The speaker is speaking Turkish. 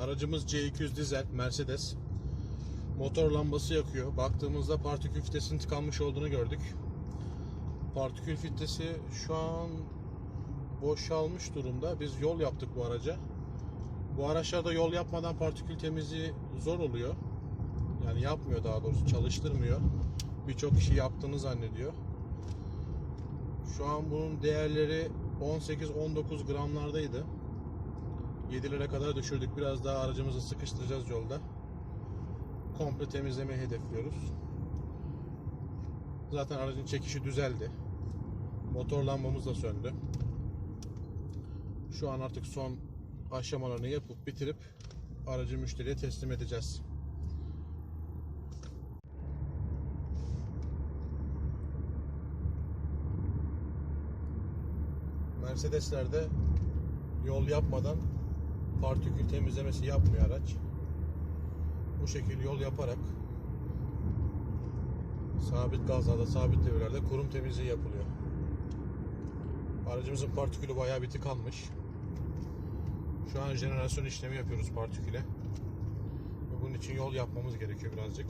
Aracımız C200 dizel Mercedes. Motor lambası yakıyor. Baktığımızda partikül filtresinin tıkanmış olduğunu gördük. Partikül filtresi şu an boşalmış durumda. Biz yol yaptık bu araca. Bu araçlarda yol yapmadan partikül temizliği zor oluyor. Yani yapmıyor daha doğrusu çalıştırmıyor. Birçok kişi yaptığını zannediyor. Şu an bunun değerleri 18-19 gramlardaydı. 7'lere kadar düşürdük. Biraz daha aracımızı sıkıştıracağız yolda. Komple temizlemeyi hedefliyoruz. Zaten aracın çekişi düzeldi. Motor lambamız da söndü. Şu an artık son aşamalarını yapıp bitirip aracı müşteriye teslim edeceğiz. Mercedeslerde yol yapmadan partikül temizlemesi yapmıyor araç. Bu şekilde yol yaparak sabit gazlarda, sabit devirlerde kurum temizliği yapılıyor. Aracımızın partikülü bayağı bir tıkanmış. Şu an jenerasyon işlemi yapıyoruz partiküle. Bunun için yol yapmamız gerekiyor birazcık.